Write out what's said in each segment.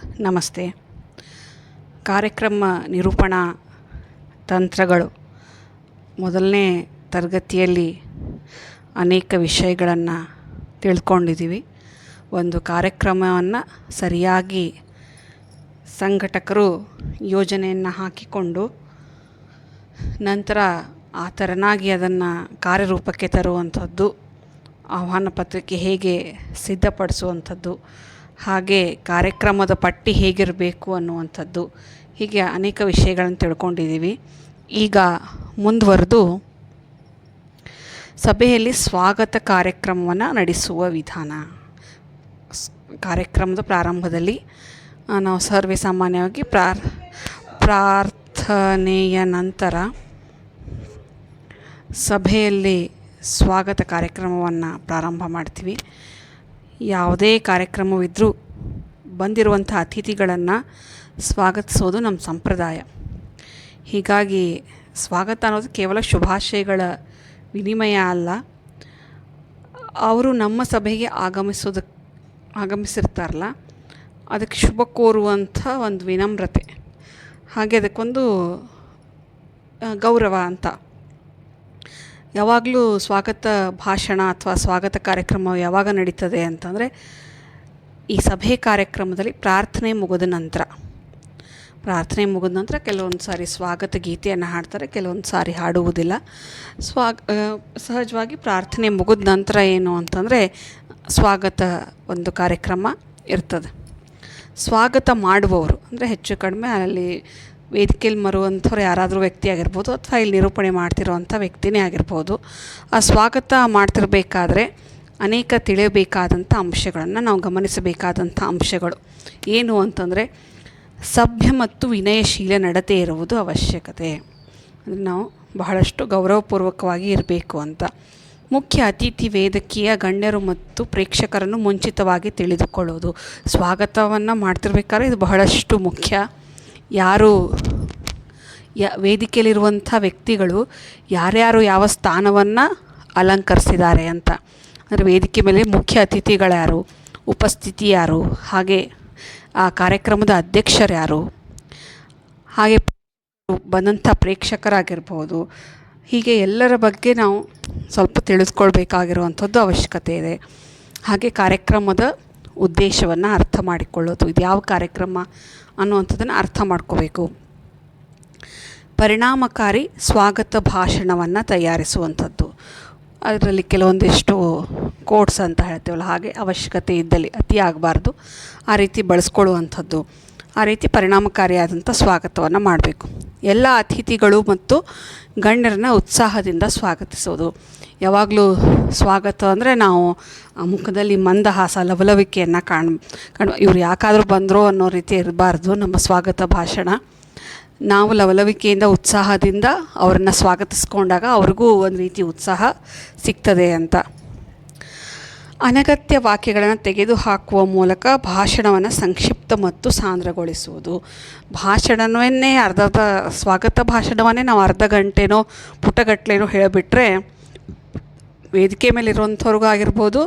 ನಮಸ್ತೆ. ಕಾರ್ಯಕ್ರಮ ನಿರೂಪಣಾ ತಂತ್ರಗಳು. ಮೊದಲನೇ ತರಗತಿಯಲ್ಲಿ ಅನೇಕ ವಿಷಯಗಳನ್ನು ತಿಳ್ಕೊಂಡಿದ್ದೀವಿ. ಒಂದು ಕಾರ್ಯಕ್ರಮವನ್ನು ಸರಿಯಾಗಿ ಸಂಘಟಕರು ಯೋಜನೆಯನ್ನು ಹಾಕಿಕೊಂಡು, ನಂತರ ಆ ಥರನಾಗಿ ಅದನ್ನು ಕಾರ್ಯರೂಪಕ್ಕೆ ತರುವಂಥದ್ದು, ಆಹ್ವಾನ ಪತ್ರಿಕೆ ಹೇಗೆ ಸಿದ್ಧಪಡಿಸುವಂಥದ್ದು ಹಾಗೆ ಕಾರ್ಯಕ್ರಮದ ಪಟ್ಟಿ ಹೇಗಿರಬೇಕು ಅನ್ನುವಂಥದ್ದು ಹೀಗೆ ಅನೇಕ ವಿಷಯಗಳನ್ನು ತಿಳ್ಕೊಂಡಿದ್ದೀವಿ. ಈಗ ಮುಂದುವರೆದು ಸಭೆಯಲ್ಲಿ ಸ್ವಾಗತ ಕಾರ್ಯಕ್ರಮವನ್ನು ನಡೆಸುವ ವಿಧಾನ. ಕಾರ್ಯಕ್ರಮದ ಪ್ರಾರಂಭದಲ್ಲಿ ನಾವು ಸರ್ವೇ ಸಾಮಾನ್ಯವಾಗಿ ಪ್ರಾರ್, ಪ್ರಾರ್ಥನೆಯ ನಂತರ ಸಭೆಯಲ್ಲಿ ಸ್ವಾಗತ ಕಾರ್ಯಕ್ರಮವನ್ನು ಪ್ರಾರಂಭ ಮಾಡ್ತೀವಿ. ಯಾವುದೇ ಕಾರ್ಯಕ್ರಮವಿದ್ದರೂ ಬಂದಿರುವಂಥ ಅತಿಥಿಗಳನ್ನು ಸ್ವಾಗತಿಸೋದು ನಮ್ಮ ಸಂಪ್ರದಾಯ. ಹೀಗಾಗಿ ಸ್ವಾಗತ ಅನ್ನೋದು ಕೇವಲ ಶುಭಾಶಯಗಳ ವಿನಿಮಯ ಅಲ್ಲ. ಅವರು ನಮ್ಮ ಸಭೆಗೆ ಆಗಮಿಸೋದಕ್ಕೆ ಆಗಮಿಸಿರ್ತಾರಲ್ಲ, ಅದಕ್ಕೆ ಶುಭ ಕೋರುವಂಥ ಒಂದು ವಿನಮ್ರತೆ. ಹಾಗೆ ಅದಕ್ಕೊಂದು ಗೌರವ ಅಂತ ಯಾವಾಗಲೂ ಸ್ವಾಗತ ಭಾಷಣ ಅಥವಾ ಸ್ವಾಗತ ಕಾರ್ಯಕ್ರಮ ಯಾವಾಗ ನಡೀತದೆ ಅಂತಂದರೆ ಈ ಸಭೆ ಕಾರ್ಯಕ್ರಮದಲ್ಲಿ ಪ್ರಾರ್ಥನೆ ಮುಗಿದ ನಂತರ. ಪ್ರಾರ್ಥನೆ ಮುಗಿದ ನಂತರ ಕೆಲವೊಂದು ಸಾರಿ ಸ್ವಾಗತ ಗೀತೆಯನ್ನು ಹಾಡ್ತಾರೆ, ಕೆಲವೊಂದು ಸಾರಿ ಹಾಡುವುದಿಲ್ಲ. ಸ್ವಾಗ ಸಹಜವಾಗಿ ಪ್ರಾರ್ಥನೆ ಮುಗಿದ ನಂತರ ಏನು ಅಂತಂದರೆ ಸ್ವಾಗತ ಒಂದು ಕಾರ್ಯಕ್ರಮ ಇರ್ತದೆ. ಸ್ವಾಗತ ಮಾಡುವವರು, ಅಂದರೆ ಹೆಚ್ಚು ಕಡಿಮೆ ಅಲ್ಲಿ ವೇದಿಕೆಯಲ್ಲಿ ಮರುವಂಥವ್ರು ಯಾರಾದರೂ ವ್ಯಕ್ತಿ ಆಗಿರ್ಬೋದು ಅಥವಾ ಇಲ್ಲಿ ನಿರೂಪಣೆ ಮಾಡ್ತಿರೋವಂಥ ವ್ಯಕ್ತಿನೇ ಆಗಿರ್ಬೋದು, ಆ ಸ್ವಾಗತ ಮಾಡ್ತಿರಬೇಕಾದ್ರೆ ಅನೇಕ ತಿಳಿಯಬೇಕಾದಂಥ ಅಂಶಗಳನ್ನು ನಾವು ಗಮನಿಸಬೇಕಾದಂಥ ಅಂಶಗಳು. ಏನು ಅಂತಂದರೆ, ಸಭ್ಯ ಮತ್ತು ವಿನಯಶೀಲ ನಡತೆ ಇರುವುದು ಅವಶ್ಯಕತೆ. ಅಂದರೆ ನಾವು ಬಹಳಷ್ಟು ಗೌರವಪೂರ್ವಕವಾಗಿ ಇರಬೇಕು ಅಂತ. ಮುಖ್ಯ ಅತಿಥಿ ವೇದಿಕೆಯ ಗಣ್ಯರು ಮತ್ತು ಪ್ರೇಕ್ಷಕರನ್ನು ಮುಂಚಿತವಾಗಿ ತಿಳಿದುಕೊಳ್ಳೋದು. ಸ್ವಾಗತವನ್ನು ಮಾಡ್ತಿರ್ಬೇಕಾದ್ರೆ ಇದು ಬಹಳಷ್ಟು ಮುಖ್ಯ. ಯಾರು, ಯ, ವೇದಿಕೆಯಲ್ಲಿರುವಂಥ ವ್ಯಕ್ತಿಗಳು ಯಾರ್ಯಾರು ಯಾವ ಸ್ಥಾನವನ್ನು ಅಲಂಕರಿಸಿದ್ದಾರೆ ಅಂತ. ಅಂದರೆ ವೇದಿಕೆ ಮೇಲೆ ಮುಖ್ಯ ಅತಿಥಿಗಳ್ಯಾರು ಉಪಸ್ಥಿತಿ ಯಾರು, ಹಾಗೆ ಆ ಕಾರ್ಯಕ್ರಮದ ಅಧ್ಯಕ್ಷರು ಯಾರು, ಹಾಗೆ ಬಂದಂಥ ಪ್ರೇಕ್ಷಕರಾಗಿರ್ಬೋದು. ಹೀಗೆ ಎಲ್ಲರ ಬಗ್ಗೆ ನಾವು ಸ್ವಲ್ಪ ತಿಳಿಸ್ಕೊಳ್ಬೇಕಾಗಿರುವಂಥದ್ದು ಅವಶ್ಯಕತೆ ಇದೆ. ಹಾಗೆ ಕಾರ್ಯಕ್ರಮದ ಉದ್ದೇಶವನ್ನು ಅರ್ಥ ಮಾಡಿಕೊಳ್ಳೋದು. ಇದು ಯಾವ ಕಾರ್ಯಕ್ರಮ ಅನ್ನುವಂಥದ್ದನ್ನು ಅರ್ಥ ಮಾಡ್ಕೋಬೇಕು. ಪರಿಣಾಮಕಾರಿ ಸ್ವಾಗತ ಭಾಷಣವನ್ನು ತಯಾರಿಸುವಂಥದ್ದು. ಅದರಲ್ಲಿ ಕೆಲವೊಂದಿಷ್ಟು ಕೋಡ್ಸ್ ಅಂತ ಹೇಳ್ತೇವಲ್ಲ, ಹಾಗೆ ಅವಶ್ಯಕತೆ ಇದ್ದಲ್ಲಿ ಅತಿ ಆಗಬಾರ್ದು. ಆ ರೀತಿ ಬಳಸ್ಕೊಳ್ಳುವಂಥದ್ದು. ಆ ರೀತಿ ಪರಿಣಾಮಕಾರಿಯಾದಂಥ ಸ್ವಾಗತವನ್ನು ಮಾಡಬೇಕು. ಎಲ್ಲ ಅತಿಥಿಗಳು ಮತ್ತು ಗಣ್ಯರನ್ನ ಉತ್ಸಾಹದಿಂದ ಸ್ವಾಗತಿಸೋದು. ಯಾವಾಗಲೂ ಸ್ವಾಗತ ಅಂದರೆ ನಾವು ಮುಖದಲ್ಲಿ ಮಂದಹಾಸ, ಲವಲವಿಕೆಯನ್ನು ಕಾಣ್ ಕಾಣ್, ಇವ್ರು ಯಾಕಾದರೂ ಬಂದರು ಅನ್ನೋ ರೀತಿ ಇರಬಾರ್ದು ನಮ್ಮ ಸ್ವಾಗತ ಭಾಷಣ. ನಾವು ಲವಲವಿಕೆಯಿಂದ, ಉತ್ಸಾಹದಿಂದ ಅವರನ್ನು ಸ್ವಾಗತಿಸ್ಕೊಂಡಾಗ ಅವ್ರಿಗೂ ಒಂದು ರೀತಿ ಉತ್ಸಾಹ ಸಿಗ್ತದೆ ಅಂತ. ಅನಗತ್ಯ ವಾಕ್ಯಗಳನ್ನು ತೆಗೆದುಹಾಕುವ ಮೂಲಕ ಭಾಷಣವನ್ನು ಸಂಕ್ಷಿಪ್ತ ಮತ್ತು ಸಾಂದ್ರಗೊಳಿಸುವುದು. ಭಾಷಣವನ್ನೇ, ಅರ್ಧದ ಸ್ವಾಗತ ಭಾಷಣವನ್ನೇ ನಾವು ಅರ್ಧ ಗಂಟೆನೋ ಪುಟಗಟ್ಟಲೆನೋ ಹೇಳಿಬಿಟ್ರೆ ವೇದಿಕೆ ಮೇಲೆ ಇರುವಂಥವ್ರಿಗೂ ಆಗಿರ್ಬೋದು,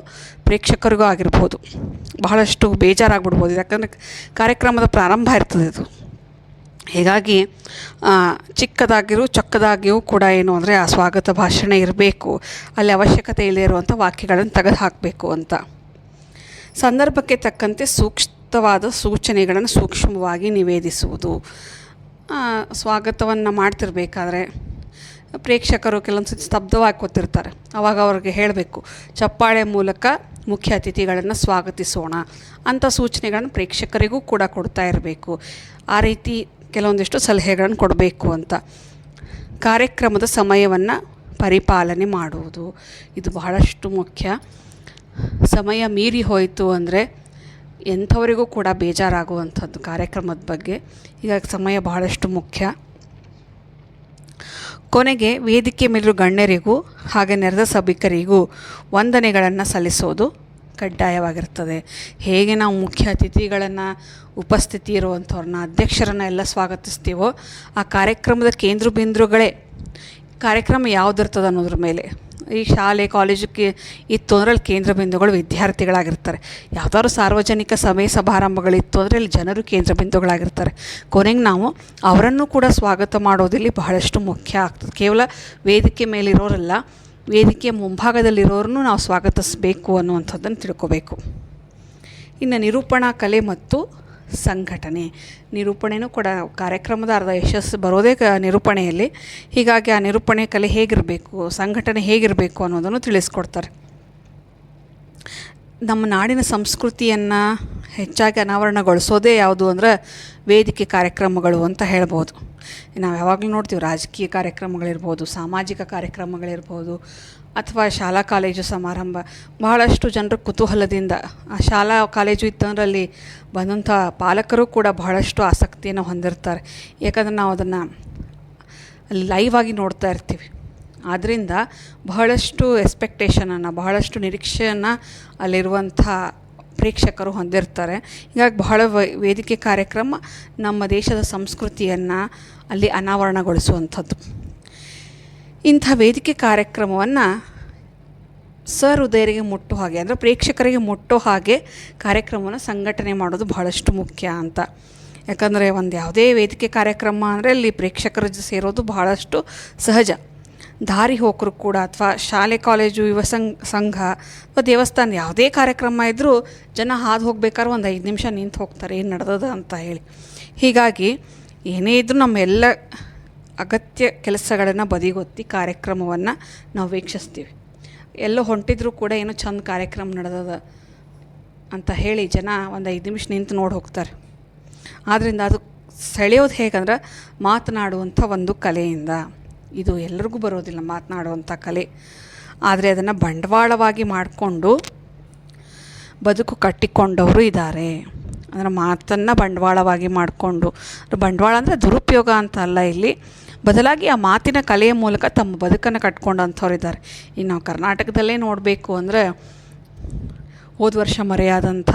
ಪ್ರೇಕ್ಷಕರಿಗೂ ಆಗಿರ್ಬೋದು, ಬಹಳಷ್ಟು ಬೇಜಾರಾಗ್ಬಿಡ್ಬೋದು. ಯಾಕಂದರೆ ಕಾರ್ಯಕ್ರಮದ ಪ್ರಾರಂಭ ಇರ್ತದೆ ಇದು ಹೀಗಾಗಿ ಚಿಕ್ಕದಾಗಿರೂ ಚಿಕ್ಕದಾಗಿಯೂ ಕೂಡ ಏನು ಅಂದರೆ ಆ ಸ್ವಾಗತ ಭಾಷಣ ಇರಬೇಕು. ಅಲ್ಲಿ ಅವಶ್ಯಕತೆ ಇಲ್ಲದೇ ಇರುವಂಥ ವಾಕ್ಯಗಳನ್ನು ತೆಗೆದು ಹಾಕಬೇಕು ಅಂತ. ಸಂದರ್ಭಕ್ಕೆ ತಕ್ಕಂತೆ ಸೂಕ್ತವಾದ ಸೂಚನೆಗಳನ್ನು ಸೂಕ್ಷ್ಮವಾಗಿ ನಿವೇದಿಸುವುದು. ಸ್ವಾಗತವನ್ನು ಮಾಡ್ತಿರ್ಬೇಕಾದ್ರೆ ಪ್ರೇಕ್ಷಕರು ಕೆಲವೊಂದು ಸತಿ ಸ್ತಬ್ಧವಾಗಿ ಕೂತಿರ್ತಾರೆ. ಆವಾಗ ಅವ್ರಿಗೆ ಹೇಳಬೇಕು, ಚಪ್ಪಾಳೆ ಮೂಲಕ ಮುಖ್ಯ ಅತಿಥಿಗಳನ್ನು ಸ್ವಾಗತಿಸೋಣ ಅಂಥ ಸೂಚನೆಗಳನ್ನು ಪ್ರೇಕ್ಷಕರಿಗೂ ಕೂಡ ಕೊಡ್ತಾ ಇರಬೇಕು. ಆ ರೀತಿ ಕೆಲವೊಂದಿಷ್ಟು ಸಲಹೆಗಳನ್ನು ಕೊಡಬೇಕು ಅಂತ. ಕಾರ್ಯಕ್ರಮದ ಸಮಯವನ್ನು ಪರಿಪಾಲನೆ ಮಾಡುವುದು ಇದು ಬಹಳಷ್ಟು ಮುಖ್ಯ. ಸಮಯ ಮೀರಿ ಹೋಯಿತು ಅಂದರೆ ಎಂಥವರಿಗೂ ಕೂಡ ಬೇಜಾರಾಗುವಂಥದ್ದು ಕಾರ್ಯಕ್ರಮದ ಬಗ್ಗೆ. ಈಗ ಸಮಯ ಬಹಳಷ್ಟು ಮುಖ್ಯ. ಕೊನೆಗೆ ವೇದಿಕೆ ಮೇಲಿರೋ ಗಣ್ಯರಿಗೂ ಹಾಗೆ ನೆರೆದ ಸಭಿಕರಿಗೂ ವಂದನೆಗಳನ್ನು ಸಲ್ಲಿಸೋದು ಕಡ್ಡಾಯವಾಗಿರ್ತದೆ ಹೇಗೆ ನಾವು ಮುಖ್ಯ ಅತಿಥಿಗಳನ್ನು ಉಪಸ್ಥಿತಿ ಇರುವಂಥವ್ರನ್ನ ಅಧ್ಯಕ್ಷರನ್ನ ಎಲ್ಲ ಸ್ವಾಗತಿಸ್ತೀವೋ, ಆ ಕಾರ್ಯಕ್ರಮದ ಕೇಂದ್ರ ಬಿಂದುಗಳೇ ಕಾರ್ಯಕ್ರಮ ಯಾವುದಿರ್ತದೆ ಅನ್ನೋದ್ರ ಮೇಲೆ. ಈ ಶಾಲೆ ಕಾಲೇಜಕ್ಕೆ ಇತ್ತು ಅಂದರೆ ಅಲ್ಲಿ ಕೇಂದ್ರ ಬಿಂದುಗಳು ವಿದ್ಯಾರ್ಥಿಗಳಾಗಿರ್ತಾರೆ. ಯಾವ್ದಾದ್ರು ಸಾರ್ವಜನಿಕ ಸಭೆ ಸಮಾರಂಭಗಳಿತ್ತು ಅಂದರೆ ಅಲ್ಲಿ ಜನರು ಕೇಂದ್ರ ಬಿಂದುಗಳಾಗಿರ್ತಾರೆ. ಕೊನೆಗೆ ನಾವು ಅವರನ್ನು ಕೂಡ ಸ್ವಾಗತ ಮಾಡೋದಿಲ್ಲಿ ಬಹಳಷ್ಟು ಮುಖ್ಯ ಆಗ್ತದೆ. ಕೇವಲ ವೇದಿಕೆ ಮೇಲಿರೋರಲ್ಲ ವೇದಿಕೆಯ ಮುಂಭಾಗದಲ್ಲಿರೋರನ್ನು ನಾವು ಸ್ವಾಗತಿಸಬೇಕು ಅನ್ನುವಂಥದ್ದನ್ನು ತಿಳ್ಕೊಬೇಕು. ಇನ್ನು ನಿರೂಪಣಾ ಕಲೆ ಮತ್ತು ಸಂಘಟನೆ. ನಿರೂಪಣೆಯೂ ಕೂಡ ಕಾರ್ಯಕ್ರಮದ ಅರ್ಧ ಯಶಸ್ಸು ಬರೋದೇ ನಿರೂಪಣೆಯಲ್ಲಿ. ಹೀಗಾಗಿ ಆ ನಿರೂಪಣೆ ಕಲೆ ಹೇಗಿರಬೇಕು, ಸಂಘಟನೆ ಹೇಗಿರಬೇಕು ಅನ್ನೋದನ್ನು ತಿಳಿಸ್ಕೊಡ್ತಾರೆ. ನಮ್ಮ ನಾಡಿನ ಸಂಸ್ಕೃತಿಯನ್ನು ಹೆಚ್ಚಾಗಿ ಅನಾವರಣಗೊಳಿಸೋದೇ ಯಾವುದು ಅಂದ್ರೆ ವೇದಿಕೆ ಕಾರ್ಯಕ್ರಮಗಳು ಅಂತ ಹೇಳ್ಬೋದು. ನಾವು ಯಾವಾಗಲೂ ನೋಡ್ತೀವಿ ರಾಜಕೀಯ ಕಾರ್ಯಕ್ರಮಗಳಿರ್ಬೋದು, ಸಾಮಾಜಿಕ ಕಾರ್ಯಕ್ರಮಗಳಿರ್ಬೋದು, ಅಥವಾ ಶಾಲಾ ಕಾಲೇಜು ಸಮಾರಂಭ, ಬಹಳಷ್ಟು ಜನರು ಕುತೂಹಲದಿಂದ ಆ ಶಾಲಾ ಕಾಲೇಜು ಇತ್ತಂದ್ರೆ ಅಲ್ಲಿ ಬಂದಂಥ ಪಾಲಕರು ಕೂಡ ಬಹಳಷ್ಟು ಆಸಕ್ತಿಯನ್ನು ಹೊಂದಿರ್ತಾರೆ. ಯಾಕಂದರೆ ನಾವು ಅದನ್ನು ಅಲ್ಲಿ ಲೈವ್ ಆಗಿ ನೋಡ್ತಾ ಇರ್ತೀವಿ. ಆದ್ದರಿಂದ ಬಹಳಷ್ಟು ಎಕ್ಸ್ಪೆಕ್ಟೇಷನನ್ನು ಬಹಳಷ್ಟು ನಿರೀಕ್ಷೆಯನ್ನು ಅಲ್ಲಿರುವಂಥ ಪ್ರೇಕ್ಷಕರು ಹೊಂದಿರ್ತಾರೆ. ಹೀಗಾಗಿ ಬಹಳ ವೇದಿಕೆ ಕಾರ್ಯಕ್ರಮ ನಮ್ಮ ದೇಶದ ಸಂಸ್ಕೃತಿಯನ್ನು ಅಲ್ಲಿ ಅನಾವರಣಗೊಳಿಸುವಂಥದ್ದು. ಇಂಥ ವೇದಿಕೆ ಕಾರ್ಯಕ್ರಮವನ್ನು ಸರ್ ಹೃದಯರಿಗೆ ಮುಟ್ಟೋ ಹಾಗೆ, ಅಂದರೆ ಪ್ರೇಕ್ಷಕರಿಗೆ ಮುಟ್ಟೋ ಹಾಗೆ ಕಾರ್ಯಕ್ರಮವನ್ನು ಸಂಘಟನೆ ಮಾಡೋದು ಬಹಳಷ್ಟು ಮುಖ್ಯ ಅಂತ. ಯಾಕಂದರೆ ಒಂದು ಯಾವುದೇ ವೇದಿಕೆ ಕಾರ್ಯಕ್ರಮ ಅಂದರೆ ಅಲ್ಲಿ ಪ್ರೇಕ್ಷಕರ ಸೇರೋದು ಬಹಳಷ್ಟು ಸಹಜ. ದಾರಿ ಹೋಕರು ಕೂಡ ಅಥವಾ ಶಾಲೆ, ಕಾಲೇಜು, ಯುವ ಸಂಘ ಸಂಘ ಅಥವಾ ದೇವಸ್ಥಾನ ಯಾವುದೇ ಕಾರ್ಯಕ್ರಮ ಇದ್ದರೂ ಜನ ಹಾದು ಹೋಗ್ಬೇಕಾದ್ರೆ ಒಂದು ಐದು ನಿಮಿಷ ನಿಂತು ಹೋಗ್ತಾರೆ, ಏನು ನಡೆದದ ಅಂತ ಹೇಳಿ. ಹೀಗಾಗಿ ಏನೇ ಇದ್ದರೂ ನಮ್ಮ ಎಲ್ಲ ಅಗತ್ಯ ಕೆಲಸಗಳನ್ನು ಬದಿಗೊತ್ತಿ ಕಾರ್ಯಕ್ರಮವನ್ನು ನಾವು ವೀಕ್ಷಿಸ್ತೀವಿ. ಎಲ್ಲೋ ಹೊಂಟಿದ್ರೂ ಕೂಡ ಏನೋ ಚಂದ ಕಾರ್ಯಕ್ರಮ ನಡೆದದ ಅಂತ ಹೇಳಿ ಜನ ಒಂದು ಐದು ನಿಮಿಷ ನಿಂತು ನೋಡಿ ಹೋಗ್ತಾರೆ. ಆದ್ದರಿಂದ ಅದು ಸೆಳೆಯೋದು ಹೇಗಂದ್ರೆ ಮಾತನಾಡುವಂಥ ಒಂದು ಕಲೆಯಿಂದ. ಇದು ಎಲ್ಲರಿಗೂ ಬರೋದಿಲ್ಲ ಮಾತನಾಡುವಂಥ ಕಲೆ. ಆದರೆ ಅದನ್ನು ಬಂಡವಾಳವಾಗಿ ಮಾಡಿಕೊಂಡು ಬದುಕು ಕಟ್ಟಿಕೊಂಡವರು ಇದ್ದಾರೆ ಅಂದರೆ ಮಾತನ್ನು ಬಂಡವಾಳವಾಗಿ ಮಾಡಿಕೊಂಡು. ಬಂಡವಾಳ ಅಂದರೆ ದುರುಪಯೋಗ ಅಂತ ಅಲ್ಲ ಇಲ್ಲಿ. ಬದಲಾಗಿ ಆ ಮಾತಿನ ಕಲೆಯ ಮೂಲಕ ತಮ್ಮ ಬದುಕನ್ನು ಕಟ್ಕೊಂಡಂಥವ್ರು ಇದ್ದಾರೆ ಈಗ ನಾವು ಕರ್ನಾಟಕದಲ್ಲೇ ನೋಡಬೇಕು ಅಂದರೆ ಹೋದ ವರ್ಷ ಮರೆಯಾದಂಥ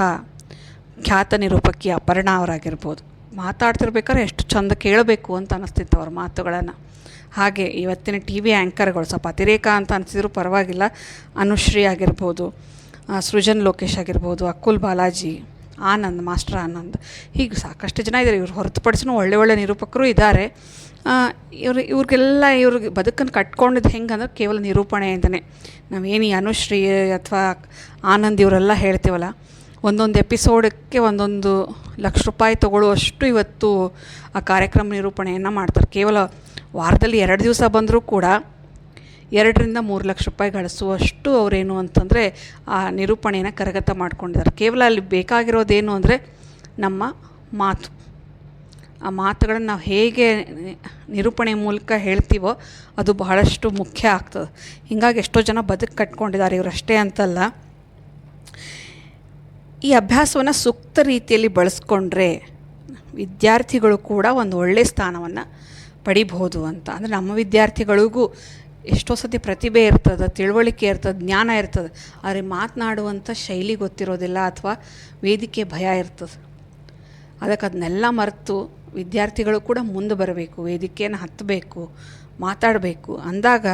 ಖ್ಯಾತ ನಿರೂಪಕಿ ಅಪರ್ಣ ಅವರಾಗಿರ್ಬೋದು. ಮಾತಾಡ್ತಿರ್ಬೇಕಾದ್ರೆ ಎಷ್ಟು ಚಂದ ಕೇಳಬೇಕು ಅಂತ ಅನ್ನಿಸ್ತಿತ್ತು ಅವ್ರ ಮಾತುಗಳನ್ನು. ಹಾಗೆ ಇವತ್ತಿನ ಟಿ ವಿ ಆ್ಯಂಕರ್ಗಳು ಸ್ವಲ್ಪ ಅತಿರೇಕ ಅಂತ ಅನಿಸಿದ್ರು ಪರವಾಗಿಲ್ಲ. ಅನುಶ್ರೀ ಆಗಿರ್ಬೋದು ಸೃಜನ್ ಲೋಕೇಶ್ ಆಗಿರ್ಬೋದು, ಅಕುಲ್ ಬಾಲಾಜಿ, ಆನಂದ್, ಮಾಸ್ಟರ್ ಆನಂದ್, ಹೀಗೆ ಸಾಕಷ್ಟು ಜನ ಇದ್ದಾರೆ. ಇವ್ರು ಹೊರತುಪಡಿಸಿನೂ ಒಳ್ಳೆ ಒಳ್ಳೆ ನಿರೂಪಕರು ಇದ್ದಾರೆ. ಇವರು, ಇವ್ರಿಗೆಲ್ಲ ಇವ್ರಿಗೆ ಬದುಕನ್ನು ಕಟ್ಕೊಂಡಿದ್ದು ಹೆಂಗೆ ಅಂದ್ರೆ ಕೇವಲ ನಿರೂಪಣೆಯಿಂದನೇ ನಾವೇನು ಈ ಅನುಶ್ರೀ ಅಥವಾ ಆನಂದ್ ಇವರೆಲ್ಲ ಹೇಳ್ತೀವಲ್ಲ ಒಂದೊಂದು ಎಪಿಸೋಡಕ್ಕೆ ಒಂದೊಂದು ಲಕ್ಷ ರೂಪಾಯಿ ತಗೊಳ್ಳುವಷ್ಟು ಇವತ್ತು ಆ ಕಾರ್ಯಕ್ರಮ ನಿರೂಪಣೆಯನ್ನು ಮಾಡ್ತಾರೆ. ಕೇವಲ ವಾರದಲ್ಲಿ ಎರಡು ದಿವಸ ಬಂದರೂ ಕೂಡ ಎರಡರಿಂದ ಮೂರು ಲಕ್ಷ ರೂಪಾಯಿ ಗಳಿಸುವಷ್ಟು ಅವರೇನು ಅಂತಂದರೆ ಆ ನಿರೂಪಣೆಯನ್ನು ಕರಗತ ಮಾಡ್ಕೊಂಡಿದ್ದಾರೆ. ಕೇವಲ ಅಲ್ಲಿ ಬೇಕಾಗಿರೋದೇನು ಅಂದರೆ ನಮ್ಮ ಮಾತು. ಆ ಮಾತುಗಳನ್ನು ನಾವು ಹೇಗೆ ನಿರೂಪಣೆ ಮೂಲಕ ಹೇಳ್ತೀವೋ ಅದು ಬಹಳಷ್ಟು ಮುಖ್ಯ ಆಗ್ತದೆ. ಹೀಗಾಗಿ ಎಷ್ಟೋ ಜನ ಬದುಕು ಕಟ್ಕೊಂಡಿದ್ದಾರೆ ಇವರಷ್ಟೇ ಅಂತಲ್ಲ. ಈ ಅಭ್ಯಾಸವನ್ನು ಸೂಕ್ತ ರೀತಿಯಲ್ಲಿ ಬಳಸ್ಕೊಂಡ್ರೆ ವಿದ್ಯಾರ್ಥಿಗಳು ಕೂಡ ಒಂದು ಒಳ್ಳೆಯ ಸ್ಥಾನವನ್ನು ಪಡಿಬೋದು ಅಂತ. ಅಂದರೆ ನಮ್ಮ ವಿದ್ಯಾರ್ಥಿಗಳಿಗೂ ಎಷ್ಟೋ ಸತಿ ಪ್ರತಿಭೆ ಇರ್ತದೆ, ತಿಳುವಳಿಕೆ ಇರ್ತದೆ, ಜ್ಞಾನ ಇರ್ತದೆ, ಆದರೆ ಮಾತನಾಡುವಂಥ ಶೈಲಿ ಗೊತ್ತಿರೋದಿಲ್ಲ ಅಥವಾ ವೇದಿಕೆ ಭಯ ಇರ್ತದೆ. ಅದಕ್ಕೆ ಅದನ್ನೆಲ್ಲ ಮರೆತು ವಿದ್ಯಾರ್ಥಿಗಳು ಕೂಡ ಮುಂದೆ ಬರಬೇಕು, ವೇದಿಕೆಯನ್ನು ಹತ್ತಬೇಕು ಮಾತಾಡಬೇಕು. ಅಂದಾಗ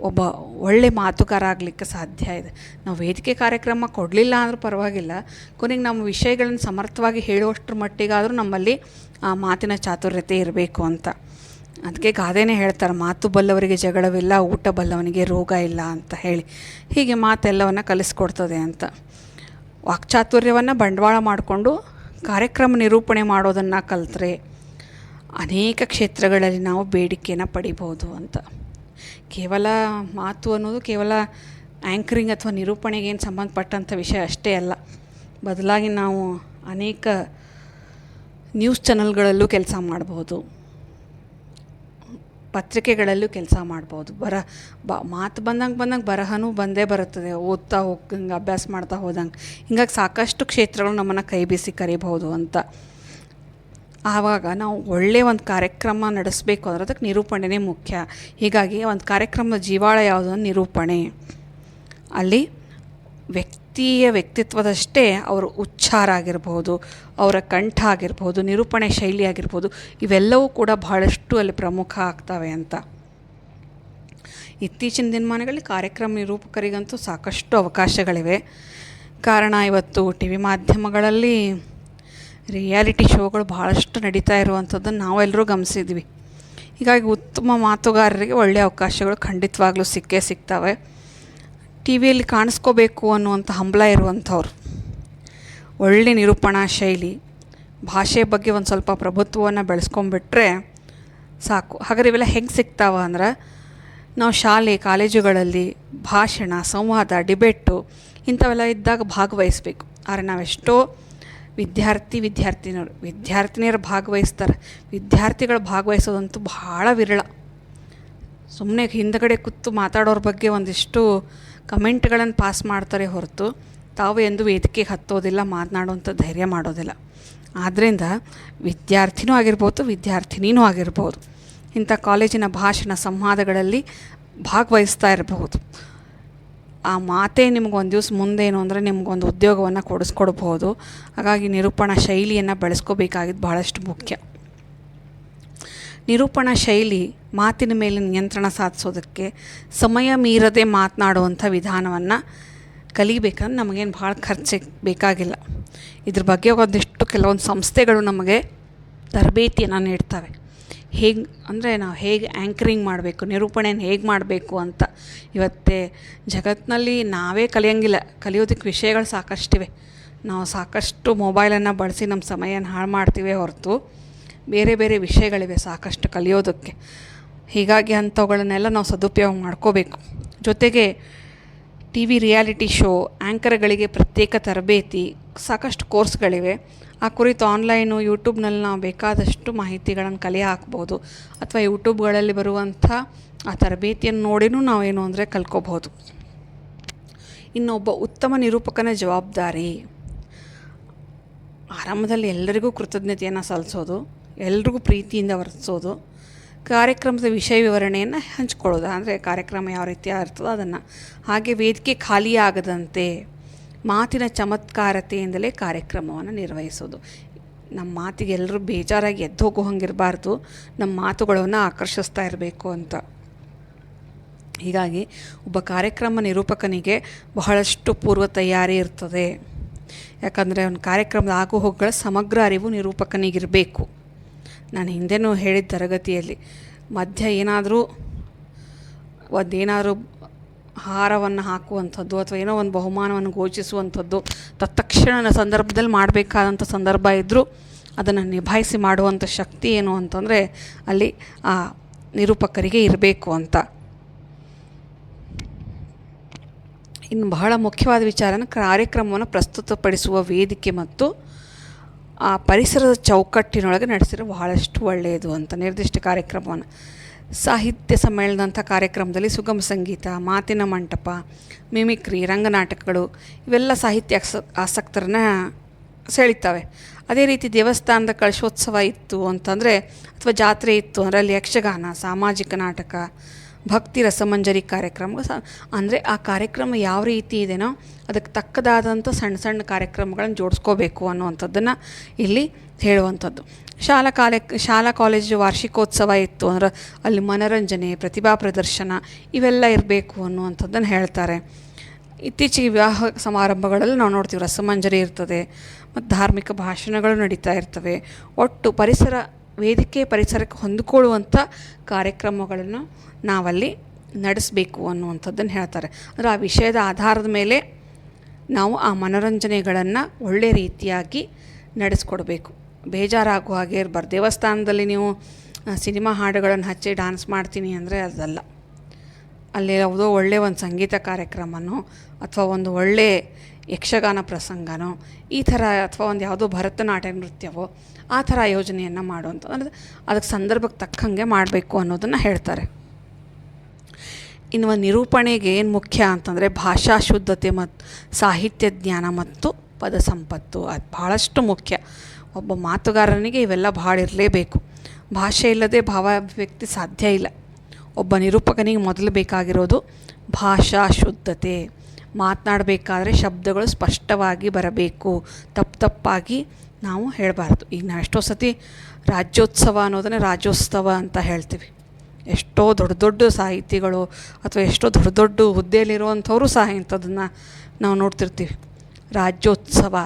ಒಬ್ಬ ಒಳ್ಳೆ ಮಾತುಕಾರ ಆಗಲಿಕ್ಕೆ ಸಾಧ್ಯ ಇದೆ. ನಾವು ವೇದಿಕೆ ಕಾರ್ಯಕ್ರಮ ಕೊಡಲಿಲ್ಲ ಅಂದರೂ ಪರವಾಗಿಲ್ಲ. ಕೊನೆಗೆ ನಮ್ಮ ವಿಷಯಗಳನ್ನು ಸಮರ್ಥವಾಗಿ ಹೇಳುವಷ್ಟರ ಮಟ್ಟಿಗಾದರೂ ನಮ್ಮಲ್ಲಿ ಆ ಮಾತಿನ ಚಾತುರ್ಯತೆ ಇರಬೇಕು ಅಂತ. ಅದಕ್ಕೆ ಗಾದೆನೇ ಹೇಳ್ತಾರೆ, ಮಾತು ಬಲ್ಲವರಿಗೆ ಜಗಳವಿಲ್ಲ, ಊಟ ಬಲ್ಲವನಿಗೆ ರೋಗ ಇಲ್ಲ ಅಂತ ಹೇಳಿ. ಹೀಗೆ ಮಾತೆಲ್ಲವನ್ನು ಕಲಿಸ್ಕೊಡ್ತದೆ ಅಂತ. ವಾಕ್ಚಾತುರ್ಯವನ್ನು ಬಂಡವಾಳ ಮಾಡಿಕೊಂಡು ಕಾರ್ಯಕ್ರಮ ನಿರೂಪಣೆ ಮಾಡೋದನ್ನು ಕಲಿತ್ರೆ ಅನೇಕ ಕ್ಷೇತ್ರಗಳಲ್ಲಿ ನಾವು ಬೇಡಿಕೆನ ಪಡಿಬೋದು ಅಂತ. ಕೇವಲ ಮಾತು ಅನ್ನೋದು ಕೇವಲ ಆ್ಯಂಕರಿಂಗ್ ಅಥವಾ ನಿರೂಪಣೆಗೆ ಏನು ಸಂಬಂಧಪಟ್ಟಂಥ ವಿಷಯ ಅಷ್ಟೇ ಅಲ್ಲ. ಬದಲಾಗಿ ನಾವು ಅನೇಕ ನ್ಯೂಸ್ ಚಾನಲ್ಗಳಲ್ಲೂ ಕೆಲಸ ಮಾಡ್ಬೋದು. ಪತ್ರಿಕೆಗಳಲ್ಲೂ ಕೆಲಸ ಮಾಡ್ಬೋದು. ಬರ, ಬ, ಮಾತು ಬಂದಂಗೆ ಬಂದಂಗೆ ಬರಹನೂ ಬಂದೇ ಬರುತ್ತದೆ. ಓದ್ತಾ ಹೋಗಂಗೆ ಅಭ್ಯಾಸ ಮಾಡ್ತಾ ಹೋದಂಗೆ. ಹಿಂಗಾಗಿ ಸಾಕಷ್ಟು ಕ್ಷೇತ್ರಗಳು ನಮ್ಮನ್ನು ಕೈ ಬೀಸಿ ಕರಿಬಹುದು ಅಂತ. ಆವಾಗ ನಾವು ಒಳ್ಳೆಯ ಒಂದು ಕಾರ್ಯಕ್ರಮ ನಡೆಸಬೇಕು ಅಂದ್ರೆ ಅದಕ್ಕೆ ನಿರೂಪಣೆನೇ ಮುಖ್ಯ. ಹೀಗಾಗಿ ಒಂದು ಕಾರ್ಯಕ್ರಮದ ಜೀವಾಳ ಯಾವುದು ನಿರೂಪಣೆ. ಅಲ್ಲಿ ವ್ಯಕ್ತಿಯ ವ್ಯಕ್ತಿತ್ವದಷ್ಟೇ ಅವರ ಉಚ್ಚಾರ ಆಗಿರ್ಬೋದು, ಅವರ ಕಂಠ ಆಗಿರ್ಬೋದು, ನಿರೂಪಣೆ ಶೈಲಿ ಆಗಿರ್ಬೋದು, ಇವೆಲ್ಲವೂ ಕೂಡ ಬಹಳಷ್ಟು ಅಲ್ಲಿ ಪ್ರಮುಖ ಆಗ್ತವೆ ಅಂತ. ಇತ್ತೀಚಿನ ದಿನಮಾನಗಳಲ್ಲಿ ಕಾರ್ಯಕ್ರಮ ನಿರೂಪಕರಿಗಂತೂ ಸಾಕಷ್ಟು ಅವಕಾಶಗಳಿವೆ. ಕಾರಣ ಇವತ್ತು ಟಿ ವಿ ಮಾಧ್ಯಮಗಳಲ್ಲಿ ರಿಯಾಲಿಟಿ ಶೋಗಳು ಭಾಳಷ್ಟು ನಡೀತಾ ಇರುವಂಥದ್ದನ್ನು ನಾವೆಲ್ಲರೂ ಗಮನಿಸಿದ್ವಿ. ಹೀಗಾಗಿ ಉತ್ತಮ ಮಾತುಗಾರರಿಗೆ ಒಳ್ಳೆಯ ಅವಕಾಶಗಳು ಖಂಡಿತವಾಗ್ಲೂ ಸಿಕ್ಕೇ ಸಿಗ್ತವೆ. ಟಿ ವಿಯಲ್ಲಿ ಕಾಣಿಸ್ಕೋಬೇಕು ಅನ್ನುವಂಥ ಹಂಬಲ ಇರುವಂಥವ್ರು. ಒಳ್ಳೆ ನಿರೂಪಣಾ ಶೈಲಿ, ಭಾಷೆ ಬಗ್ಗೆ ಒಂದು ಸ್ವಲ್ಪ ಪ್ರಭುತ್ವವನ್ನು ಬೆಳೆಸ್ಕೊಂಬಿಟ್ರೆ ಸಾಕು. ಹಾಗಾದ್ರೆ ಇವೆಲ್ಲ ಹೆಂಗೆ ಸಿಗ್ತಾವ ಅಂದ್ರೆ, ನಾವು ಶಾಲೆ, ಕಾಲೇಜುಗಳಲ್ಲಿ ಭಾಷಣ, ಸಂವಾದ, ಡಿಬೇಟು ಇಂಥವೆಲ್ಲ ಇದ್ದಾಗ ಭಾಗವಹಿಸ್ಬೇಕು. ಆದರೆ ನಾವೆಷ್ಟೋ ವಿದ್ಯಾರ್ಥಿ ವಿದ್ಯಾರ್ಥಿನಿಯರು. ವಿದ್ಯಾರ್ಥಿನಿಯರು ಭಾಗವಹಿಸ್ತಾರೆ. ವಿದ್ಯಾರ್ಥಿಗಳು ಭಾಗವಹಿಸೋದಂತೂ ಭಾಳ ವಿರಳ. ಸುಮ್ಮನೆ ಹಿಂದಗಡೆ ಕೂತು ಮಾತಾಡೋರ ಬಗ್ಗೆ ಒಂದಿಷ್ಟು ಕಮೆಂಟ್ಗಳನ್ನು ಪಾಸ್ ಮಾಡ್ತಾರೆ ಹೊರತು ತಾವು ಎಂದು ವೇದಿಕೆಗೆ ಹತ್ತೋದಿಲ್ಲ ಮಾತನಾಡುವಂಥ ಧೈರ್ಯ ಮಾಡೋದಿಲ್ಲ. ಆದ್ದರಿಂದ ವಿದ್ಯಾರ್ಥಿನೂ ಆಗಿರ್ಬೋದು ವಿದ್ಯಾರ್ಥಿನಿಯೂ ಆಗಿರ್ಬೋದು ಇಂಥ ಕಾಲೇಜಿನ ಭಾಷಣ ಸಂವಾದಗಳಲ್ಲಿ ಭಾಗವಹಿಸ್ತಾ ಇರಬಹುದು. ಆ ಮಾತೇ ನಿಮ್ಗೊಂದು ದಿವಸ ಮುಂದೇನು ಅಂದರೆ ನಿಮ್ಗೊಂದು ಉದ್ಯೋಗವನ್ನು ಕೊಡಿಸ್ಕೊಡ್ಬೋದು. ಹಾಗಾಗಿ ನಿರೂಪಣಾ ಶೈಲಿಯನ್ನು ಬೆಳೆಸ್ಕೋಬೇಕಾಗಿದ್ದು ಭಾಳಷ್ಟು ಮುಖ್ಯ. ನಿರೂಪಣಾ ಶೈಲಿ ಮಾತಿನ ಮೇಲೆ ನಿಯಂತ್ರಣ ಸಾಧಿಸೋದಕ್ಕೆ ಸಮಯ ಮೀರದೆ ಮಾತನಾಡುವಂಥ ವಿಧಾನವನ್ನು ಕಲಿಬೇಕಂದ್ರೆ ನಮಗೇನು ಭಾಳ ಖರ್ಚು ಬೇಕಾಗಿಲ್ಲ. ಇದ್ರ ಬಗ್ಗೆ ಒಂದಿಷ್ಟು ಕೆಲವೊಂದು ಸಂಸ್ಥೆಗಳು ನಮಗೆ ತರಬೇತಿಯನ್ನು ನೀಡ್ತವೆ. ಹೇಗೆ, ಅಂದರೆ ನಾವು ಹೇಗೆ ಆ್ಯಂಕರಿಂಗ್ ಮಾಡಬೇಕು ನಿರೂಪಣೆಯನ್ನು ಹೇಗೆ ಮಾಡಬೇಕು ಅಂತ ಇವತ್ತೇ ಜಗತ್ತಿನಲ್ಲಿ ನಾವೇ ಕಲಿಯೋಂಗಿಲ್ಲ ಕಲಿಯೋದಕ್ಕೆ ವಿಷಯಗಳು ಸಾಕಷ್ಟಿವೆ. ನಾವು ಸಾಕಷ್ಟು ಮೊಬೈಲನ್ನು ಬಳಸಿ ನಮ್ಮ ಸಮಯನ ಹಾಳು ಮಾಡ್ತೀವಿ ಹೊರತು ಬೇರೆ ಬೇರೆ ವಿಷಯಗಳಿವೆ ಸಾಕಷ್ಟು ಕಲಿಯೋದಕ್ಕೆ. ಹೀಗಾಗಿ ಅಂಥವುಗಳನ್ನೆಲ್ಲ ನಾವು ಸದುಪಯೋಗ ಮಾಡ್ಕೋಬೇಕು. ಜೊತೆಗೆ ಟಿ ವಿ ರಿಯಾಲಿಟಿ ಶೋ ಆ್ಯಂಕರ್ಗಳಿಗೆ ಪ್ರತ್ಯೇಕ ತರಬೇತಿ, ಸಾಕಷ್ಟು ಕೋರ್ಸ್ಗಳಿವೆ. ಆ ಕುರಿತು ಆನ್ಲೈನು, ಯೂಟ್ಯೂಬ್ನಲ್ಲಿ ನಾವು ಬೇಕಾದಷ್ಟು ಮಾಹಿತಿಗಳನ್ನು ಕಲೆ ಹಾಕ್ಬೋದು ಅಥವಾ ಯೂಟ್ಯೂಬ್ಗಳಲ್ಲಿ ಬರುವಂಥ ಆ ತರಬೇತಿಯನ್ನು ನೋಡಿನೂ ನಾವೇನು ಅಂದರೆ ಕಲ್ಕೋಬೋದು ಇನ್ನೊಬ್ಬ ಉತ್ತಮ ನಿರೂಪಕನ ಜವಾಬ್ದಾರಿ. ಆರಂಭದಲ್ಲಿ ಎಲ್ಲರಿಗೂ ಕೃತಜ್ಞತೆಯನ್ನು ಸಲ್ಲಿಸೋದು, ಎಲ್ರಿಗೂ ಪ್ರೀತಿಯಿಂದ ವರ್ತಿಸೋದು ಕಾರ್ಯಕ್ರಮದ ವಿಷಯ ವಿವರಣೆಯನ್ನು ಹಂಚ್ಕೊಳ್ಳೋದು. ಅಂದರೆ ಕಾರ್ಯಕ್ರಮ ಯಾವ ರೀತಿ ಇರ್ತದೋ ಅದನ್ನು. ಹಾಗೆ ವೇದಿಕೆ ಖಾಲಿಯಾಗದಂತೆ ಮಾತಿನ ಚಮತ್ಕಾರತೆಯಿಂದಲೇ ಕಾರ್ಯಕ್ರಮವನ್ನು ನಿರ್ವಹಿಸೋದು. ನಮ್ಮ ಮಾತಿಗೆ ಎಲ್ಲರೂ ಬೇಜಾರಾಗಿ ಎದ್ದು ಹೋಗೋ ಹಂಗಿರಬಾರ್ದು. ನಮ್ಮ ಮಾತುಗಳನ್ನು ಆಕರ್ಷಿಸ್ತಾ ಇರಬೇಕು ಅಂತ. ಹೀಗಾಗಿ ಒಬ್ಬ ಕಾರ್ಯಕ್ರಮ ನಿರೂಪಕನಿಗೆ ಬಹಳಷ್ಟು ಪೂರ್ವ ತಯಾರಿ ಇರ್ತದೆ. ಯಾಕಂದರೆ ಒಂದು ಕಾರ್ಯಕ್ರಮದ ಆಗು ಹೋಗುಗಳ ಸಮಗ್ರ ಅರಿವು ನಿರೂಪಕನಿಗಿರಬೇಕು. ನಾನು ಹಿಂದೆನೂ ಹೇಳಿದ ತರಗತಿಯಲ್ಲಿ ಮಧ್ಯ ಏನಾದರೂ ಒಂದೇನಾದರೂ ಹಾರವನ್ನು ಹಾಕುವಂಥದ್ದು ಅಥವಾ ಏನೋ ಒಂದು ಬಹುಮಾನವನ್ನು ಘೋಷಿಸುವಂಥದ್ದು ತತ್ಕ್ಷಣ ಸಂದರ್ಭದಲ್ಲಿ ಮಾಡಬೇಕಾದಂಥ ಸಂದರ್ಭ ಇದ್ದರೂ ಅದನ್ನು ನಿಭಾಯಿಸಿ ಮಾಡುವಂಥ ಶಕ್ತಿ ಏನು ಅಂತಂದರೆ ಅಲ್ಲಿ ಆ ನಿರೂಪಕರಿಗೆ ಇರಬೇಕು ಅಂತ. ಇನ್ನು ಬಹಳ ಮುಖ್ಯವಾದ ವಿಚಾರನ ಕಾರ್ಯಕ್ರಮವನ್ನು ಪ್ರಸ್ತುತಪಡಿಸುವ ವೇದಿಕೆ ಮತ್ತು ಆ ಪರಿಸರದ ಚೌಕಟ್ಟಿನೊಳಗೆ ನಡೆಸಿದ್ರೆ ಬಹಳಷ್ಟು ಒಳ್ಳೆಯದು ಅಂತ. ನಿರ್ದಿಷ್ಟ ಕಾರ್ಯಕ್ರಮವನ್ನು. ಸಾಹಿತ್ಯ ಸಮ್ಮೇಳನದಂಥ ಕಾರ್ಯಕ್ರಮದಲ್ಲಿ ಸುಗಮ ಸಂಗೀತ, ಮಾತಿನ ಮಂಟಪ, ಮಿಮಿಕ್ರಿ, ರಂಗನಾಟಕಗಳು ಇವೆಲ್ಲ ಸಾಹಿತ್ಯ ಆಸ, ಆಸಕ್ತರನ್ನ ಸೆಳೀತವೆ. ಅದೇ ರೀತಿ ದೇವಸ್ಥಾನದ ಕಳಶೋತ್ಸವ ಇತ್ತು ಅಂತಂದರೆ, ಅಥವಾ ಜಾತ್ರೆ ಇತ್ತು ಅಂದರೆ ಅಲ್ಲಿ ಯಕ್ಷಗಾನ, ಸಾಮಾಜಿಕ ನಾಟಕ ಭಕ್ತಿ ರಸಮಂಜರಿ ಕಾರ್ಯಕ್ರಮ ಸ, ಅಂದರೆ ಆ ಕಾರ್ಯಕ್ರಮ ಯಾವ ರೀತಿ ಇದೆನೋ ಅದಕ್ಕೆ ತಕ್ಕದಾದಂಥ ಸಣ್ಣ ಸಣ್ಣ ಕಾರ್ಯಕ್ರಮಗಳನ್ನು ಜೋಡಿಸ್ಕೋಬೇಕು ಅನ್ನುವಂಥದ್ದನ್ನು ಇಲ್ಲಿ ಹೇಳುವಂಥದ್ದು. ಶಾಲಾ ಕಾಲೇ, ಶಾಲಾ ಕಾಲೇಜು ವಾರ್ಷಿಕೋತ್ಸವ ಇತ್ತು ಅಂದ್ರೆ ಅಲ್ಲಿ ಮನೋರಂಜನೆ, ಪ್ರತಿಭಾ ಪ್ರದರ್ಶನ ಇವೆಲ್ಲ ಇರಬೇಕು ಅನ್ನುವಂಥದ್ದನ್ನು ಹೇಳ್ತಾರೆ. ಇತ್ತೀಚೆಗೆ ವಿವಾಹ ಸಮಾರಂಭಗಳಲ್ಲಿ ನಾವು ನೋಡ್ತೀವಿ ರಸಮಂಜರಿ ಇರ್ತದೆ, ಮತ್ತು ಧಾರ್ಮಿಕ ಭಾಷಣಗಳು ನಡೀತಾ ಇರ್ತವೆ, ಒಟ್ಟು ಪರಿಸರ ವೇದಿಕೆ ಪರಿಸರಕ್ಕೆ ಹೊಂದಿಕೊಳ್ಳುವಂಥ ಕಾರ್ಯಕ್ರಮಗಳನ್ನು ನಾವಲ್ಲಿ ನಡೆಸಬೇಕು ಅನ್ನುವಂಥದ್ದನ್ನು ಹೇಳ್ತಾರೆ. ಅಂದರೆ ಆ ವಿಷಯದ ಆಧಾರದ ಮೇಲೆ ನಾವು ಆ ಮನೋರಂಜನೆಗಳನ್ನು ಒಳ್ಳೆ ರೀತಿಯಾಗಿ ನಡೆಸ್ಕೊಡ್ಬೇಕು. ಬೇಜಾರಾಗುವ ಹಾಗೆ ಇರಬಾರ್ದು. ದೇವಸ್ಥಾನದಲ್ಲಿ ನೀವು ಸಿನಿಮಾ ಹಾಡುಗಳನ್ನು ಹಚ್ಚಿ ಡ್ಯಾನ್ಸ್ ಮಾಡ್ತೀನಿ ಅಂದರೆ ಅದಲ್ಲ. ಅಲ್ಲಿ ಯಾವುದೋ ಒಳ್ಳೆಯ ಒಂದು ಸಂಗೀತ ಕಾರ್ಯಕ್ರಮನೋ ಅಥವಾ ಒಂದು ಒಳ್ಳೆ ಯಕ್ಷಗಾನ ಪ್ರಸಂಗನೋ, ಈ ಥರ ಅಥವಾ ಒಂದು ಯಾವುದೋ ಭರತನಾಟ್ಯ ನೃತ್ಯವೋ, ಆ ಥರ ಯೋಜನೆಯನ್ನು ಮಾಡುವಂಥ ಅಂದರೆ ಅದಕ್ಕೆ ಸಂದರ್ಭಕ್ಕೆ ತಕ್ಕಂಗೆ ಮಾಡಬೇಕು ಅನ್ನೋದನ್ನು ಹೇಳ್ತಾರೆ. ಇನ್ನು ನಿರೂಪಣೆಗೆ ಏನು ಮುಖ್ಯ ಅಂತಂದರೆ ಭಾಷಾ ಶುದ್ಧತೆ ಮತ್ತು ಸಾಹಿತ್ಯ ಜ್ಞಾನ ಮತ್ತು ಪದ ಸಂಪತ್ತು ಅದು ಭಾಳಷ್ಟು ಮುಖ್ಯ. ಒಬ್ಬ ಮಾತುಗಾರನಿಗೆ ಇವೆಲ್ಲ ಭಾಳ ಇರಲೇಬೇಕು. ಭಾಷೆ ಇಲ್ಲದೆ ಭಾವಾಭಿವ್ಯಕ್ತಿ ಸಾಧ್ಯ ಇಲ್ಲ. ಒಬ್ಬ ನಿರೂಪಕನಿಗೆ ಮೊದಲು ಬೇಕಾಗಿರೋದು ಭಾಷಾ ಶುದ್ಧತೆ. ಮಾತನಾಡಬೇಕಾದ್ರೆ ಶಬ್ದಗಳು ಸ್ಪಷ್ಟವಾಗಿ ಬರಬೇಕು. ತಪ್ಪು ತಪ್ಪಾಗಿ ನಾವು ಹೇಳಬಾರ್ದು. ಈಗ ನಾವು ಎಷ್ಟೋ ಸತಿ ರಾಜ್ಯೋತ್ಸವ ಅನ್ನೋದನ್ನೇ ರಾಜ್ಯೋತ್ಸವ ಅಂತ ಹೇಳ್ತೀವಿ. ಎಷ್ಟೋ ದೊಡ್ಡ ದೊಡ್ಡ ಸಾಹಿತಿಗಳು ಅಥವಾ ಎಷ್ಟೋ ದೊಡ್ಡ ದೊಡ್ಡ ಹುದ್ದೆಯಲ್ಲಿರುವಂಥವರು ಸಹ ಇಂಥದನ್ನು ನಾವು ನೋಡ್ತಿರ್ತೀವಿ. ರಾಜ್ಯೋತ್ಸವ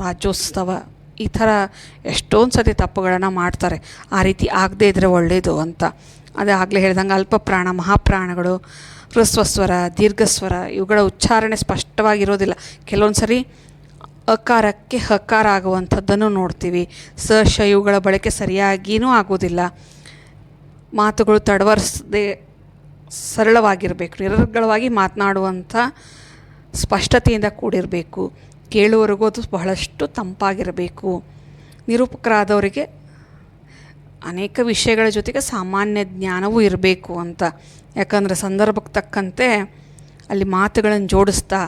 ರಾಜ್ಯೋತ್ಸವ ಈ ಥರ ಎಷ್ಟೊಂದು ಸತಿ ತಪ್ಪುಗಳನ್ನು ಮಾಡ್ತಾರೆ. ಆ ರೀತಿ ಆಗದೇ ಇದ್ದರೆ ಒಳ್ಳೆಯದು ಅಂತ. ಅದೇ ಆಗಲೇ ಹೇಳ್ದಂಗೆ ಅಲ್ಪ ಪ್ರಾಣ ಮಹಾಪ್ರಾಣಗಳು ಹ್ರಸ್ವಸ್ವರ ದೀರ್ಘಸ್ವರ, ಇವುಗಳ ಉಚ್ಚಾರಣೆ ಸ್ಪಷ್ಟವಾಗಿರೋದಿಲ್ಲ. ಕೆಲವೊಂದು ಸರಿ ಅಕಾರಕ್ಕೆ ಹಕಾರ ಆಗುವಂಥದ್ದನ್ನು ನೋಡ್ತೀವಿ. ಸ, ಶ ಇವುಗಳ ಬಳಕೆ ಸರಿಯಾಗಿಯೂ ಆಗೋದಿಲ್ಲ ಮಾತುಗಳು ತಡವರಿಸದೆ ಸರಳವಾಗಿರಬೇಕು. ನಿರರ್ಗಳವಾಗಿ ಮಾತನಾಡುವಂಥ ಸ್ಪಷ್ಟತೆಯಿಂದ ಕೂಡಿರಬೇಕು. ಕೇಳುವವರೆಗೂ ಅದು ಬಹಳಷ್ಟು ತಂಪಾಗಿರಬೇಕು. ನಿರೂಪಕರಾದವರಿಗೆ ಅನೇಕ ವಿಷಯಗಳ ಜೊತೆಗೆ ಸಾಮಾನ್ಯ ಜ್ಞಾನವೂ ಇರಬೇಕು ಅಂತ. ಯಾಕಂದರೆ ಸಂದರ್ಭಕ್ಕೆ ತಕ್ಕಂತೆ ಅಲ್ಲಿ ಮಾತುಗಳನ್ನು ಜೋಡಿಸ್ತಾ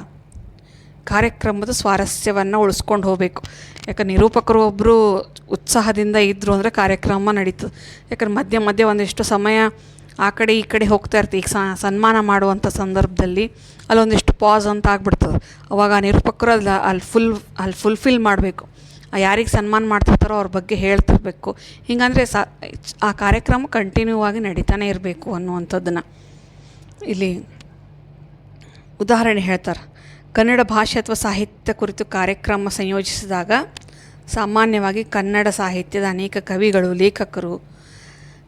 ಕಾರ್ಯಕ್ರಮದ ಸ್ವಾರಸ್ಯವನ್ನು ಉಳಿಸ್ಕೊಂಡು ಹೋಗಬೇಕು. ಯಾಕಂದ್ರೆ ನಿರೂಪಕರು ಒಬ್ಬರು ಉತ್ಸಾಹದಿಂದ ಇದ್ದರು ಅಂದರೆ ಕಾರ್ಯಕ್ರಮ ನಡೀತದೆ ಯಾಕಂದ್ರೆ ಮಧ್ಯೆ ಮಧ್ಯೆ ಒಂದಿಷ್ಟು ಸಮಯ ಆ ಕಡೆ ಈ ಕಡೆ ಹೋಗ್ತಾ ಇರ್ತೀವಿ. ಈಗ ಸನ್ಮಾನ ಮಾಡುವಂಥ ಸಂದರ್ಭದಲ್ಲಿ ಅಲ್ಲೊಂದಿಷ್ಟು ಪಾಸ್ ಅಂತ ಆಗ್ಬಿಡ್ತದೆ. ಅವಾಗ ಆ ನಿರೂಪಕರು ಅಲ್ಲಿ ಅಲ್ಲಿ ಫುಲ್ ಅಲ್ಲಿ ಫುಲ್ಫಿಲ್ ಮಾಡಬೇಕು. ಯಾರಿಗೆ ಸನ್ಮಾನ ಮಾಡ್ತಿರ್ತಾರೋ ಅವ್ರ ಬಗ್ಗೆ ಹೇಳ್ತಿರ್ಬೇಕು. ಹಿಂಗಂದರೆ ಸ, ಆ ಕಾರ್ಯಕ್ರಮ ಕಂಟಿನ್ಯೂ ಆಗಿ ನಡೀತಾನೆ ಇರಬೇಕು ಅನ್ನುವಂಥದ್ದನ್ನು ಇಲ್ಲಿ ಉದಾಹರಣೆ ಹೇಳ್ತಾರೆ. ಕನ್ನಡ ಭಾಷೆ ಅಥವಾ ಸಾಹಿತ್ಯ ಕುರಿತು ಕಾರ್ಯಕ್ರಮ ಸಂಯೋಜಿಸಿದಾಗ ಸಾಮಾನ್ಯವಾಗಿ ಕನ್ನಡ ಸಾಹಿತ್ಯದ ಅನೇಕ ಕವಿಗಳು, ಲೇಖಕರು,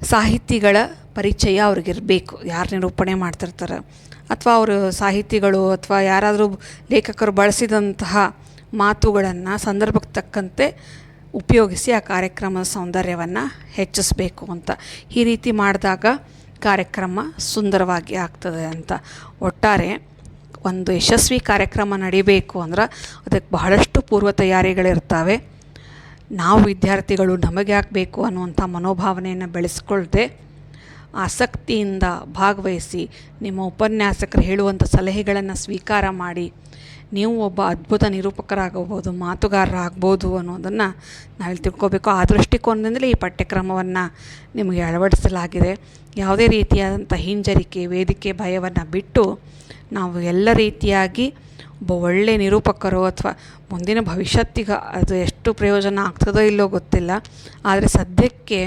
ಸಾಹಿತಿಗಳ ಪರಿಚಯ ಅವ್ರಿಗಿರಬೇಕು. ಯಾರು ನಿರೂಪಣೆ ಮಾಡ್ತಿರ್ತಾರೆ. ಅಥವಾ ಅವರು ಸಾಹಿತಿಗಳು ಅಥವಾ ಯಾರಾದರೂ ಲೇಖಕರು ಬಳಸಿದಂತಹ ಮಾತುಗಳನ್ನು, ಸಂದರ್ಭಕ್ಕೆ ತಕ್ಕಂತೆ ಉಪಯೋಗಿಸಿ ಆ ಕಾರ್ಯಕ್ರಮದ ಸೌಂದರ್ಯವನ್ನು ಹೆಚ್ಚಿಸಬೇಕು ಅಂತ. ಈ ರೀತಿ ಮಾಡಿದಾಗ ಕಾರ್ಯಕ್ರಮ ಸುಂದರವಾಗಿ ಆಗ್ತದೆ ಅಂತ. ಒಟ್ಟಾರೆ ಒಂದು ಯಶಸ್ವಿ ಕಾರ್ಯಕ್ರಮ ನಡಿಬೇಕು ಅಂದ್ರೆ ಅದಕ್ಕೆ ಬಹಳಷ್ಟು ಪೂರ್ವ ತಯಾರಿಗಳಿರ್ತವೆ. ನಾವು ವಿದ್ಯಾರ್ಥಿಗಳು ನಮಗೆ ಆಗಬೇಕು ಅನ್ನುವಂಥ ಮನೋಭಾವನೆಯನ್ನು ಬೆಳೆಸ್ಕೊಳ್ದೆ ಆಸಕ್ತಿಯಿಂದ ಭಾಗವಹಿಸಿ ನಿಮ್ಮ ಉಪನ್ಯಾಸಕರು ಹೇಳುವಂಥ ಸಲಹೆಗಳನ್ನು ಸ್ವೀಕಾರ ಮಾಡಿ ನೀವು ಒಬ್ಬ ಅದ್ಭುತ ನಿರೂಪಕರಾಗಬಹುದು ಮಾತುಗಾರರಾಗ್ಬೋದು ಅನ್ನೋದನ್ನು ನಾವಿಲ್ಲಿ ತಿಳ್ಕೊಬೇಕು. ಆ ದೃಷ್ಟಿಕೋನದಿಂದಲೇ ಈ ಪಠ್ಯಕ್ರಮವನ್ನು ನಿಮಗೆ ಅಳವಡಿಸಲಾಗಿದೆ. ಯಾವುದೇ ರೀತಿಯಾದಂಥ ಹಿಂಜರಿಕೆ, ವೇದಿಕೆ, ಭಯವನ್ನು ಬಿಟ್ಟು ನಾವು ಎಲ್ಲ ರೀತಿಯಾಗಿ ಒಬ್ಬ ಒಳ್ಳೆಯ ನಿರೂಪಕರು ಅಥವಾ ಮುಂದಿನ ಭವಿಷ್ಯತ್ತಿಗೆ ಅದು ಎಷ್ಟು ಪ್ರಯೋಜನ ಆಗ್ತದೋ ಇಲ್ಲೋ ಗೊತ್ತಿಲ್ಲ. ಆದರೆ ಸದ್ಯಕ್ಕೆ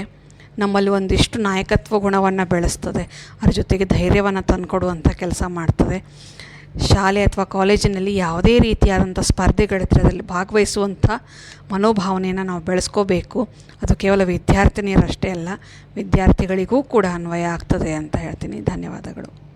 ನಮ್ಮಲ್ಲಿ ಒಂದಿಷ್ಟು ನಾಯಕತ್ವ ಗುಣವನ್ನು ಬೆಳೆಸ್ತದೆ. ಅದ್ರ ಜೊತೆಗೆ ಧೈರ್ಯವನ್ನು ತಂದುಕೊಡುವಂಥ ಕೆಲಸ ಮಾಡ್ತದೆ. ಶಾಲೆ ಅಥವಾ ಕಾಲೇಜಿನಲ್ಲಿ ಯಾವುದೇ ರೀತಿಯಾದಂಥ ಸ್ಪರ್ಧೆಗಳಿದ್ರೆ ಅದರಲ್ಲಿ ಭಾಗವಹಿಸುವಂಥ ಮನೋಭಾವನೆಯನ್ನು ನಾವು ಬೆಳೆಸ್ಕೋಬೇಕು. ಅದು ಕೇವಲ ವಿದ್ಯಾರ್ಥಿನಿಯರಷ್ಟೇ ಅಲ್ಲ, ವಿದ್ಯಾರ್ಥಿಗಳಿಗೂ ಕೂಡ ಅನ್ವಯ ಆಗ್ತದೆ ಅಂತ ಹೇಳ್ತೀನಿ. ಧನ್ಯವಾದಗಳು.